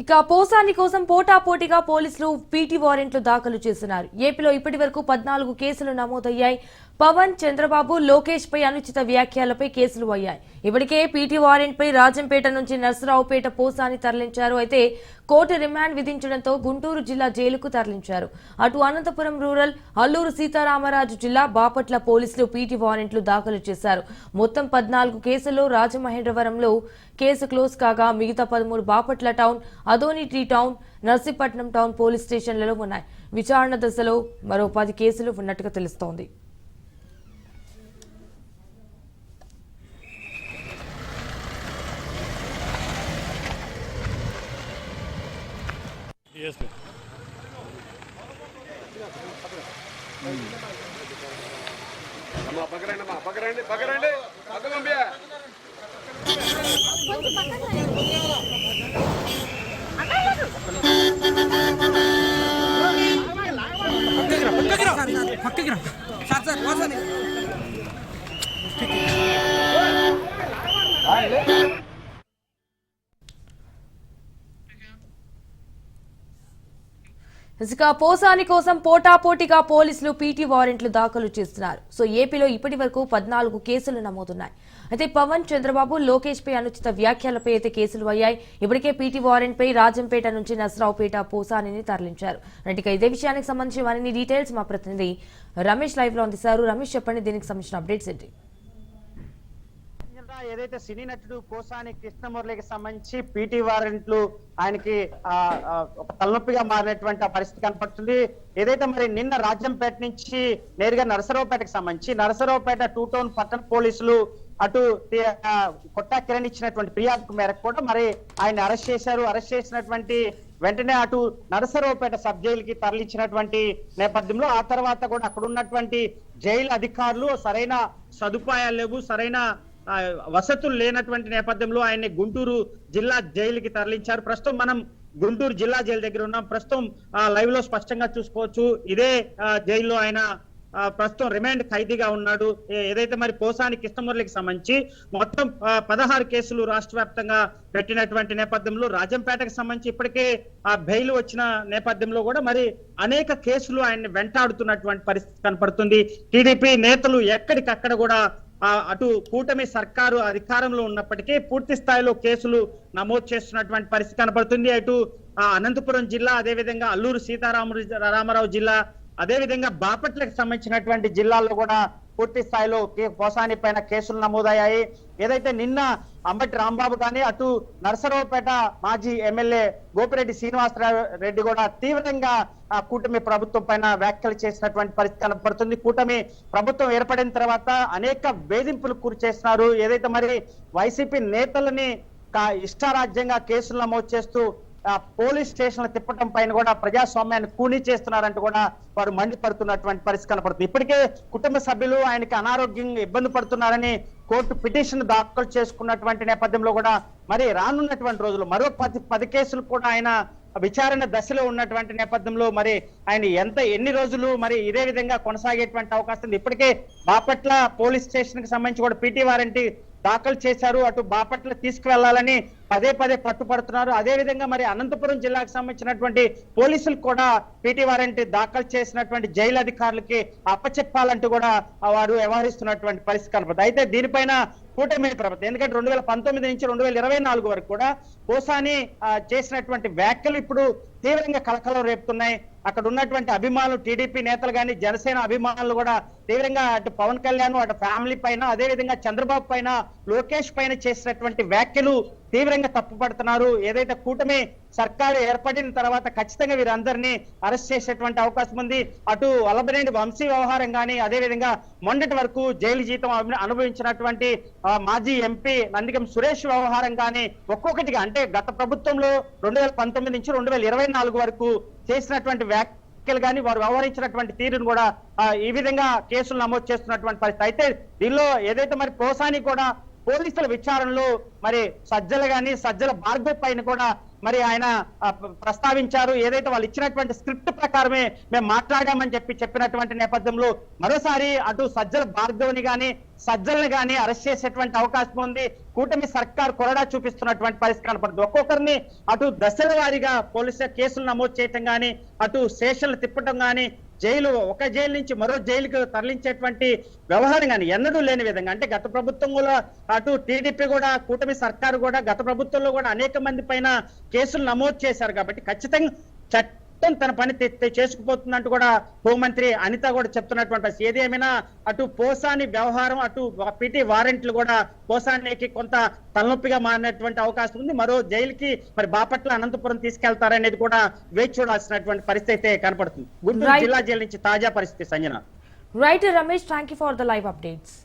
ఇక పోసాని కోసం పోటాపోటీగా పోలీసులు పీటీ వారెంట్లు దాఖలు చేస్తున్నారు. ఏపీలో ఇప్పటి వరకు పద్నాలుగు కేసులు నమోదయ్యాయి. పవన్ చంద్రబాబు లోకేష్ పై అనుచిత వ్యాఖ్యలపై కేసులు అయ్యాయి. ఇప్పటికే పీటీ వారెంట్ పై రాజంపేట నుంచి నర్సరావుపేట పోసాని తరలించారు. అయితే కోర్టు రిమాండ్ విధించడంతో గుంటూరు జిల్లా జైలుకు తరలించారు. అటు అనంతపురం రూరల్ అల్లూరు సీతారామరాజు జిల్లా బాపట్ల పోలీసులు పీటీ వారెంట్లు దాఖలు చేశారు. మొత్తం పద్నాలుగు కేసుల్లో రాజమహేంద్రవరంలో కేసు క్లోజ్ కాగా మిగతా పదమూడు Bapatla town Adoni T town Narsipatnam town police స్టేషన్లలో ఉన్నాయి. విచారణ దశలో మరో పది కేసులు ఉన్నట్టుగా తెలుస్తోంది. Yes, ma'am. అమ్మా పక్కరండి అమ్మా పక్కరండి పక్కరండి. పక్క పంపియా పక్కకి రా సార్ సార్ వాసని. ఇసుక పోసాని కోసం పోటాపోటీగా పోలీసులు పీటీ వారెంట్లు దాఖలు చేస్తున్నారు. సో ఏపీలో ఇప్పటి వరకు పద్నాలుగు కేసులు నమోదున్నాయి. అయితే పవన్ చంద్రబాబు లోకేష్ పై అనుచిత వ్యాఖ్యలపై అయితే కేసులు అయ్యాయి. ఇప్పటికే పీటీ వారెంట్ పై రాజంపేట నుంచి నసరావుపేట పోసానిని తరలించారు. రైట్ ఇదే విషయానికి సంబంధించి మరిన్ని డీటెయిల్స్ మా ప్రతినిధి రమేష్ లైవ్లో అందిస్తారు. రమేష్ చెప్పండి దీనికి సంబంధించిన అప్డేట్స్ ఏంటి? ఏదైతే సినీ నటుడు కోసాని కృష్ణమురళికి సంబంధించి పీటీ వారెంట్లు ఆయనకి ఆ, తలనొప్పిగా మారినటువంటి ఆ పరిస్థితి కనపడుతుంది. ఏదైతే మరి నిన్న రాజ్యంపేట నుంచి నేరుగా నరసరావుపేటకి సంబంధించి నరసరావుపేట టూ టౌన్ పట్టణ పోలీసులు అటు కొట్టా కిరణ్ ఇచ్చినటువంటి ఫిర్యాదు మేరకు కూడా మరి ఆయన అరెస్ట్ చేశారు. అరెస్ట్ చేసినటువంటి వెంటనే అటు నరసరావుపేట సబ్ జైలుకి తరలించినటువంటి నేపథ్యంలో ఆ తర్వాత కూడా అక్కడ ఉన్నటువంటి జైలు అధికారులు సరైన సదుపాయాలు లేవు సరైన వసతులు లేనటువంటి నేపథ్యంలో ఆయన్ని గుంటూరు జిల్లా జైలుకి తరలించారు. ప్రస్తుతం మనం గుంటూరు జిల్లా జైలు దగ్గర ఉన్నాం. ప్రస్తుతం లైవ్లో స్పష్టంగా చూసుకోవచ్చు. ఇదే జైల్లో ఆయన ప్రస్తుతం రిమాండ్ ఖైదీగా ఉన్నాడు. ఏదైతే మరి పోసాని కృష్ణమురళికి సంబంధించి మొత్తం పదహారు కేసులు రాష్ట్ర వ్యాప్తంగా పెట్టినటువంటి నేపథ్యంలో రాజంపేటకు సంబంధించి ఇప్పటికే ఆ బెయిల్ వచ్చిన నేపథ్యంలో కూడా మరి అనేక కేసులు ఆయన్ని వెంటాడుతున్నటువంటి పరిస్థితి కనపడుతుంది. టీడీపీ నేతలు ఎక్కడికక్కడ కూడా అటు కూటమి సర్కారు అధికారంలో ఉన్నప్పటికీ పూర్తి స్థాయిలో కేసులు నమోదు చేస్తున్నటువంటి పరిస్థితి కనబడుతుంది. అటు ఆ, అనంతపురం జిల్లా అదేవిధంగా అల్లూరు సీతారామ రామారావు జిల్లా అదేవిధంగా బాపట్లకు సంబంధించినటువంటి జిల్లాల్లో కూడా పూర్తి స్థాయిలో కే- పోసాని పైన కేసులు నమోదయ్యాయి. ఏదైతే నిన్న అంబటి రాంబాబు కానీ అటు నరసరావుపేట మాజీ ఎమ్మెల్యే గోపిరెడ్డి శ్రీనివాసరావు రెడ్డి కూడా తీవ్రంగా ఆ కూటమి ప్రభుత్వం పైన వ్యాఖ్యలు చేసినటువంటి పరిస్థితి కనపడుతుంది. కూటమి ప్రభుత్వం ఏర్పడిన తర్వాత అనేక వేధింపులకు గురి చేస్తున్నారు. ఏదైతే మరి వైసీపీ నేతలని ఇష్టారాజ్యంగా కేసులు నమోదు చేస్తూ పోలీస్ స్టేషన్లు తిప్పటం పైన కూడా ప్రజాస్వామ్యాన్ని కూనీ చేస్తున్నారంటూ కూడా వారు మండిపడుతున్నటువంటి పరిస్థితి కనపడుతుంది. ఇప్పటికే కుటుంబ సభ్యులు ఆయనకి అనారోగ్యం ఇబ్బంది పడుతున్నారని కోర్టు పిటిషన్ దాఖలు చేసుకున్నటువంటి నేపథ్యంలో కూడా మరి రానున్నటువంటి రోజులు మరో పది పది కేసులు కూడా ఆయన విచారణ దశలో ఉన్నటువంటి నేపథ్యంలో మరి ఆయన ఎంత ఎన్ని రోజులు మరి ఇదే విధంగా కొనసాగేటువంటి అవకాశం ఉంది. ఇప్పటికే బాపట్ల పోలీస్ స్టేషన్కి సంబంధించి కూడా పీటీ వారంటీ దాఖలు చేశారు అటు బాపట్ల తీసుకువెళ్ళాలని పదే పదే పట్టుపడుతున్నారు అదే విధంగా మరి అనంతపురం జిల్లాకు సంబంధించినటువంటి పోలీసులు కూడా పీటీ వారెంట్ దాఖలు చేసినటువంటి జైలు అధికారులకి అప్పచెప్పాలంటూ కూడా వారు వ్యవహరిస్తున్నటువంటి పరిస్థితి కనపడుతుంది. అయితే దీనిపైన కూటమి ప్రభుత్వం ఎందుకంటే రెండు వేల పంతొమ్మిది నుంచి రెండు వేల ఇరవై నాలుగు వరకు కూడా పోసాని ఆ, చేసినటువంటి వ్యాఖ్యలు ఇప్పుడు తీవ్రంగా కలకలం రేపుతున్నాయి. అక్కడ ఉన్నటువంటి అభిమానులు టీడీపీ నేతలు కానీ జనసేన అభిమానులు కూడా తీవ్రంగా అటు పవన్ కళ్యాణ్ అటు ఫ్యామిలీ పైన అదే విధంగా చంద్రబాబు పైన లోకేష్ పైన చేసినటువంటి వ్యాఖ్యలు తీవ్రంగా తప్పుపడుతున్నారు. ఏదైతే కూటమి సర్కారు ఏర్పడిన తర్వాత ఖచ్చితంగా వీరందరినీ అరెస్ట్ చేసేటువంటి అవకాశం ఉంది. అటు వల్లభనేని వంశీ వ్యవహారం కానీ అదే విధంగా మొన్నటి వరకు జైలు జీతం అనుభవించినటువంటి మాజీ ఎంపీ నందిగం సురేష్ వ్యవహారం కానీ ఒక్కొక్కటిగా అంటే గత ప్రభుత్వంలో రెండు వేల పంతొమ్మిది నుంచి రెండు వేల ఇరవై నాలుగు వరకు చేసినటువంటి వ్యాఖ్య వ్యాఖ్యలు కానీ వారు వ్యవహరించినటువంటి తీరును కూడా ఈ విధంగా కేసులు నమోదు చేస్తున్నటువంటి పరిస్థితి. అయితే దీనిలో ఏదైతే మరి కోసాని కూడా పోలీసుల విచారణలో మరి సజ్జల గాని సజ్జల భార్గవ్ పైన కూడా మరి ఆయన ప్రస్తావించారు. ఏదైతే వాళ్ళు ఇచ్చినటువంటి స్క్రిప్ట్ ప్రకారమే మేము మాట్లాడామని చెప్పి చెప్పినటువంటి నేపథ్యంలో మరోసారి అటు సజ్జల భార్గవ్ని కానీ సజ్జల్ని కానీ అరెస్ట్ చేసేటువంటి అవకాశం ఉంది. కూటమి సర్కార్ కొరడా చూపిస్తున్నటువంటి పరిస్థితి కనపడుతుంది. ఒక్కొక్కరిని అటు దశల వారీగా పోలీసుల కేసులు నమోదు చేయటం గాని అటు స్టేషన్లు తిప్పటం గాని జైలు ఒక జైలు నుంచి మరో జైలుకు తరలించేటువంటి వ్యవహారం కానీ ఎన్నడూ లేని విధంగా అంటే గత ప్రభుత్వం కూడా అటు టీడీపీ కూడా కూటమి సర్కారు కూడా గత ప్రభుత్వంలో కూడా అనేక మంది పైన కేసులు నమోదు చేశారు కాబట్టి ఖచ్చితంగా చట్ట తన పని చేసుకుపోతుందంటూ కూడా హోంమంత్రి అనిత కూడా చెప్తున్నటువంటి పరిస్థితి. ఏది ఏమైనా అటు పోసాని వ్యవహారం అటు పిటి వారెంట్లు కూడా పోసానికి కొంత తలనొప్పిగా మారినటువంటి అవకాశం ఉంది మరో జైలుకి మరి బాపట్ల అనంతపురం తీసుకెళ్తారనేది కూడా వేచి చూడాల్సినటువంటి పరిస్థితి అయితే కనపడుతుంది గుంటూరు. జిల్లా జైలు నుంచి తాజా పరిస్థితి Sanjana right Ramesh thank you for the live updates